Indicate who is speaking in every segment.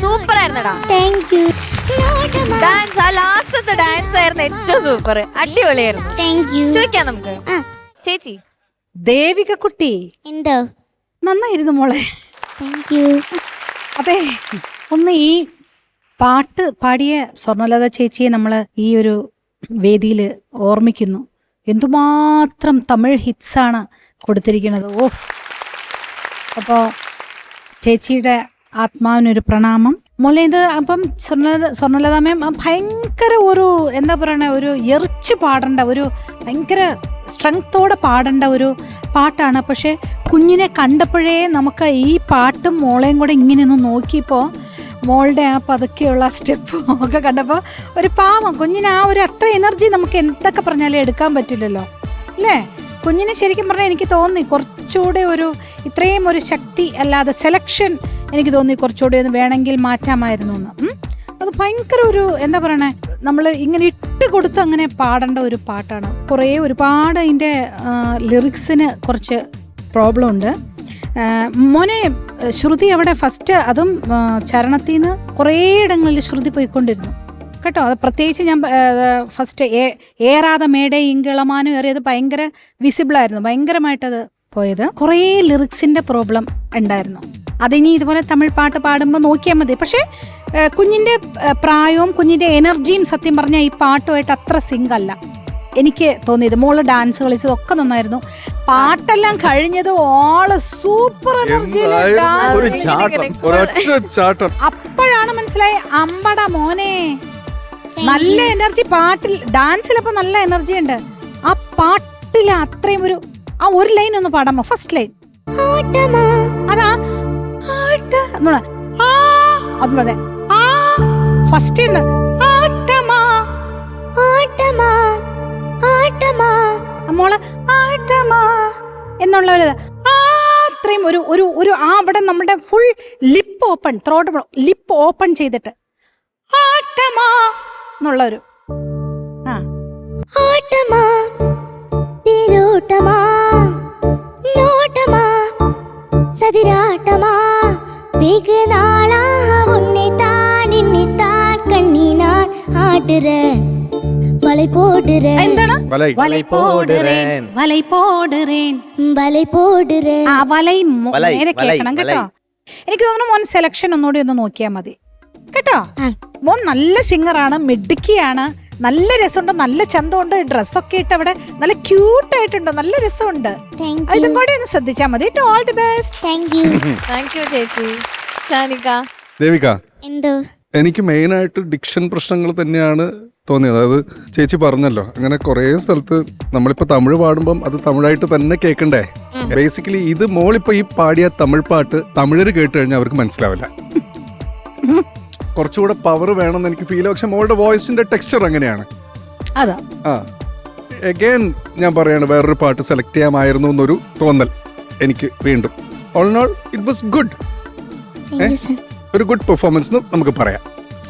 Speaker 1: Super ആയിരുന്നടാ
Speaker 2: thank you നോട്ടമാ
Speaker 1: dance ആ ലാസ്റ്റത്തെ ഡാൻസ് ആയിരുന്നു ഏറ്റവും സൂപ്പർ അടിപൊളിയായിരുന്നു.
Speaker 2: താങ്ക് യു
Speaker 1: ചോദിക്കാം നമുക്ക്.
Speaker 2: ആ.
Speaker 1: ചേച്ചി.
Speaker 3: ദേവിക കുട്ടി
Speaker 2: എന്തോ?
Speaker 3: നന്നായിരുന്നു മോളെ.
Speaker 2: താങ്ക് യു
Speaker 3: അതെ ഒന്ന് ഈ പാട്ട് പാടിയ സ്വർണലത ചേച്ചിയെ നമ്മൾ ഈ ഒരു വേദിയിൽ ഓർമ്മിക്കുന്നു. എന്തുമാത്രം തമിഴ് ഹിറ്റ്സാണ് കൊടുത്തിരിക്കുന്നത്. ഓഫ്. അപ്പോൾ ചേച്ചിയുടെ ആത്മാവിനൊരു പ്രണാമം. മോളെ ഇത് അപ്പം സ്വർണലത സ്വർണലതാമയം ഭയങ്കര ഒരു എന്താ പറയണ ഒരു എറിച്ച് പാടേണ്ട ഒരു ഭയങ്കര സ്ട്രെങ്ത്തോടെ പാടേണ്ട ഒരു പാട്ടാണ്. പക്ഷേ കുഞ്ഞിനെ കണ്ടപ്പോഴേ നമുക്ക് ഈ പാട്ടും മോളെയും കൂടെ ഇങ്ങനെ ഒന്ന് നോക്കിയപ്പോൾ മോളുടെ ആ പതുക്കെയുള്ള സ്റ്റെപ്പും ഒക്കെ കണ്ടപ്പോൾ ഒരു പാവം കുഞ്ഞിന് ആ ഒരു അത്ര എനർജി നമുക്ക് എന്തൊക്കെ പറഞ്ഞാലും എടുക്കാൻ പറ്റില്ലല്ലോ. അല്ലേ? കുഞ്ഞിനെ ശരിക്കും പറഞ്ഞാൽ എനിക്ക് തോന്നി കുറച്ചുകൂടെ ഒരു ഇത്രയും ഒരു ശക്തി അല്ലാതെ സെലക്ഷൻ എനിക്ക് തോന്നി കുറച്ചുകൂടി ഒന്ന് വേണമെങ്കിൽ മാറ്റാമായിരുന്നു എന്ന്. അത് ഭയങ്കര ഒരു എന്താ പറയണേ നമ്മൾ ഇങ്ങനെ ഇട്ട് കൊടുത്ത് അങ്ങനെ പാടേണ്ട ഒരു പാട്ടാണ്. കുറേ ഒരുപാട് അതിന്റെ ലിറിക്സിന് കുറച്ച് പ്രോബ്ലം ഉണ്ട്. മോനെ ശ്രുതി അവിടെ ഫസ്റ്റ് അതും ചരണത്തിൽ നിന്ന് കുറേ ഇടങ്ങളിൽ ശ്രുതി പോയിക്കൊണ്ടിരുന്നു. കേട്ടോ അത് പ്രത്യേകിച്ച് ഞാൻ ഫസ്റ്റ് ഏ ഏറാതെ മേടെ ഇങ്കിളമാനും ഏറിയത് ഭയങ്കര വിസിബിളായിരുന്നു ഭയങ്കരമായിട്ടത് പോയത്. കുറേ ലിറിക്സിന്റെ പ്രോബ്ലം ഉണ്ടായിരുന്നു. അതിനി ഇതുപോലെ തമിഴ് പാട്ട് പാടുമ്പോൾ നോക്കിയാൽ മതി. പക്ഷേ കുഞ്ഞിന്റെ കുഞ്ഞിന്റെ പ്രായവും കുഞ്ഞിന്റെ എനർജിയും സത്യം പറഞ്ഞാൽ ഈ പാട്ടുമായിട്ട് അത്ര സിങ്ക് അല്ല. എനിക്ക് തോന്നിയത് മോൾ ഡാൻസ് കളിച്ചതൊക്കെ നന്നായിരുന്നു. പാട്ടെല്ലാം കഴിഞ്ഞത് ഓൾ സൂപ്പർ
Speaker 4: ചാട്ടം
Speaker 3: അപ്പോഴാണ് മനസ്സിലായി അമ്പട മോനെ. നല്ല എനർജി പാട്ടിൽ ഡാൻസിലപ്പോ നല്ല എനർജി ഉണ്ട് ആ പാട്ടിൽ അത്രയും ഒരു ആ ഒരു ലൈൻ ഒന്ന് പാടാമോ? First
Speaker 2: line.
Speaker 3: അതാ ആട്ട് ആ ആ അതുപോലെ ആ ഫസ്റ്റ് ആട്ടമാ
Speaker 2: ആട്ടമാ ആട്ടമാ
Speaker 3: നമ്മൾ ആട്ടമാ എന്നുള്ള ഒരു അത്രയും ഒരു ഒരു ഒരു ആ അവിടെ നമ്മുടെ full lip open throat lip open ചെയ്തിട്ട്. ആട്ടമാ എന്നുള്ള ഒരു ആ.
Speaker 2: ആട്ടമാ തിരോട്ടമാ നോട്ടമാ സതിരാട്ടമാ வெகு நாளாக உன்னைத்தான் என்னைத்தான் கண்ணினான் ஆடுறேன் வலை போடுறேன்
Speaker 3: എന്താണ്
Speaker 4: വലൈ.
Speaker 3: വലൈ പോടുറേൻ വലൈ പോടുറേൻ
Speaker 2: வலை போடுறேன்
Speaker 3: ആ വലൈ മോ-
Speaker 5: വലൈ,
Speaker 3: നേരെ
Speaker 5: വലൈ,
Speaker 3: കേൾക്കണം
Speaker 5: വലൈ.
Speaker 3: കേട്ടോ എനിക്ക് തോന്നുന്നു മോൻ സെലക്ഷൻ ഒന്നുകൂടി ഒന്ന് നോക്കിയാൽ മതി കേട്ടോ
Speaker 2: ആ.
Speaker 3: മോൻ നല്ല സിംഗറാണ് മിടുക്കിയാണ് നല്ല രസമുണ്ട് നല്ല ചന്തമുണ്ട് ഡ്രസ്സൊക്കെ ഇട്ട് അവിടെ നല്ല ക്യൂട്ട് ആയിട്ടുണ്ട് നല്ല രസമുണ്ട്
Speaker 2: താങ്ക്
Speaker 3: ഇതും
Speaker 2: യു
Speaker 3: കൂടി ഒന്ന് ശ്രദ്ധിച്ചാൽ മതി all the best
Speaker 2: thank you
Speaker 1: thank you ചേച്ചി ഷാനിക.
Speaker 4: ദേവിക.
Speaker 2: എന്തോ?
Speaker 4: എനിക്ക് മെയിൻ ആയിട്ട് ഡിക്ഷൻ പ്രശ്നങ്ങൾ തന്നെയാണ് തോന്നിയത്. അതായത് ചേച്ചി പറഞ്ഞല്ലോ അങ്ങനെ കുറേ സ്ഥലത്ത് നമ്മളിപ്പോ തമിഴ് പാടുമ്പം അത് തമിഴായിട്ട് തന്നെ കേൾക്കണ്ടേ? ബേസിക്കലി ഇത് മോളിപ്പോ ഈ പാടിയ തമിഴ് പാട്ട് തമിഴര് കേട്ട് കഴിഞ്ഞാൽ അവർക്ക് മനസ്സിലാവില്ല. കുറച്ചുകൂടെ പവർ വേണമെന്ന് എനിക്ക് ഫീൽ പക്ഷെ മോളുടെ വോയിസിന്റെ ടെക്സ്ചർ അങ്ങനെയാണ്.
Speaker 3: അതാ.
Speaker 4: ആ. എഗെയിൻ ഞാൻ പറയാണ് വേറൊരു പാട്ട് സെലക്ട് ചെയ്യാമായിരുന്നു എന്നൊരു തോന്നൽ എനിക്ക് വീണ്ടും. All Nol it was good ഒരു ഗുഡ് പെർഫോമൻസ് എന്ന് നമുക്ക് പറയാം.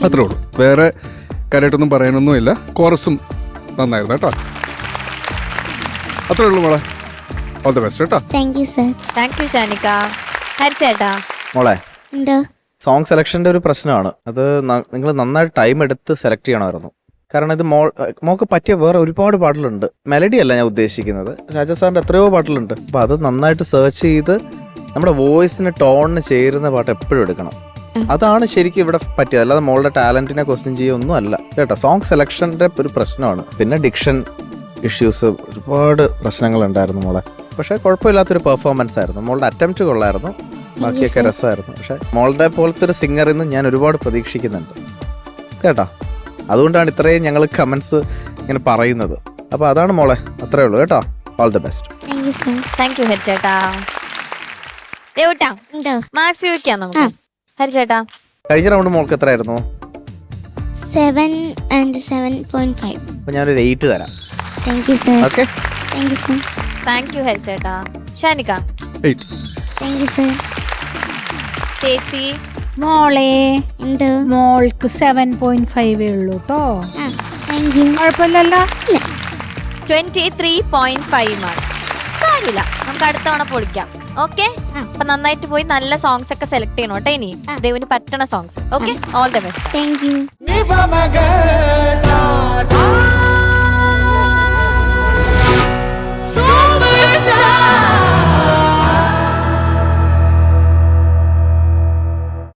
Speaker 4: അത്രേ ഉള്ളൂ. വേറെ കാര്യമായിട്ടൊന്നും പറയാനൊന്നുമില്ല. കോറസും നന്നായിരുന്നു കേട്ടോ. അത്രേ ഉള്ളൂ മോളെ. ഓൾ ദ ബെസ്റ്റ് കേട്ടോ.
Speaker 2: Thank you sir
Speaker 1: thank you Shanika. ഹരിച്ചേട്ടാ
Speaker 5: മോളെ
Speaker 2: എന്താ?
Speaker 5: സോങ് സെലക്ഷന്റെ ഒരു പ്രശ്നമാണ്. അത് നിങ്ങൾ നന്നായിട്ട് ടൈം എടുത്ത് സെലക്ട് ചെയ്യണമായിരുന്നു. കാരണം ഇത് മോൾ മോക്ക് പറ്റിയ വേറെ ഒരുപാട് പാട്ടിലുണ്ട്. മെലഡി അല്ല ഞാൻ ഉദ്ദേശിക്കുന്നത്. രാജസ്ഥാന്റെ എത്രയോ പാട്ടിലുണ്ട്. അപ്പൊ അത് നന്നായിട്ട് സെർച്ച് ചെയ്ത് നമ്മുടെ വോയിസിന് ടോണിന് ചേരുന്ന പാട്ട് എപ്പോഴും എടുക്കണം. അതാണ് ശരിക്കും ഇവിടെ പറ്റിയത്. അല്ലാതെ മോളുടെ ടാലന്റിനെ ക്വസ്റ്റ്യൻ ചെയ്യൊന്നും അല്ല. കേട്ടോ സോങ് സെലക്ഷന്റെ ഒരു പ്രശ്നമാണ്. പിന്നെ ഡിക്ഷൻ ഇഷ്യൂസ് ഒരുപാട് പ്രശ്നങ്ങൾ ഉണ്ടായിരുന്നു മോളെ. പക്ഷെ കുഴപ്പമില്ലാത്തൊരു പെർഫോമൻസ് ആയിരുന്നു. മോളുടെ അറ്റംപ്റ്റ് കൊള്ളായിരുന്നു. ബാക്കിയൊക്കെ രസമായിരുന്നു. പക്ഷെ മോളുടെ പോലത്തെ ഒരു സിംഗറിൽ നിന്ന് ഞാൻ ഒരുപാട് പ്രതീക്ഷിക്കുന്നുണ്ട്. കേട്ടോ അതുകൊണ്ടാണ് ഇത്രയും ഞങ്ങൾ കമൻസ് ഇങ്ങനെ പറയുന്നത്. അപ്പോൾ അതാണ് മോളെ അത്രേ ഉള്ളൂ. കേട്ടോ all
Speaker 2: the best thank
Speaker 1: you you ഹരിച്ചേട്ടാ. ദേവട്ടാ
Speaker 2: എന്തോ
Speaker 1: മാർക്സ് ചോദിക്കാം നമുക്ക്. ഹരിച്ചേട്ടാ
Speaker 5: കഴിഞ്ഞ റൗണ്ട് മോൾക്ക് എത്രയായിരുന്നു?
Speaker 2: Seven and seven point five
Speaker 5: അപ്പൊ ഞാനൊരു എയ്റ്റ് തരാം.
Speaker 2: Thank you sir
Speaker 5: okay
Speaker 2: thank you sir
Speaker 1: thank you ഹരിച്ചേട്ടാ Shanika
Speaker 4: eight
Speaker 2: thank you sir
Speaker 1: ചേച്ചി.
Speaker 3: മോളെ.
Speaker 2: എന്ത്?
Speaker 3: മോൾക്ക് സെവൻ പോയിന്റ് ഫൈവേ ഉള്ളൂ കേട്ടോ
Speaker 2: താങ്ക് യു
Speaker 3: കുഴപ്പമില്ലല്ലോ?
Speaker 1: Twenty three point five marks കാര്യമില്ല. നമുക്ക് അടുത്ത തവണ പൊളിക്കാം ഓക്കെ അപ്പൊ നന്നായിട്ട് പോയി നല്ല സോങ്സ് ഒക്കെ സെലക്ട് ചെയ്യണം കേട്ടോ ഇനി ദേവിന് പറ്റണ
Speaker 2: songs okay
Speaker 6: all the best thank you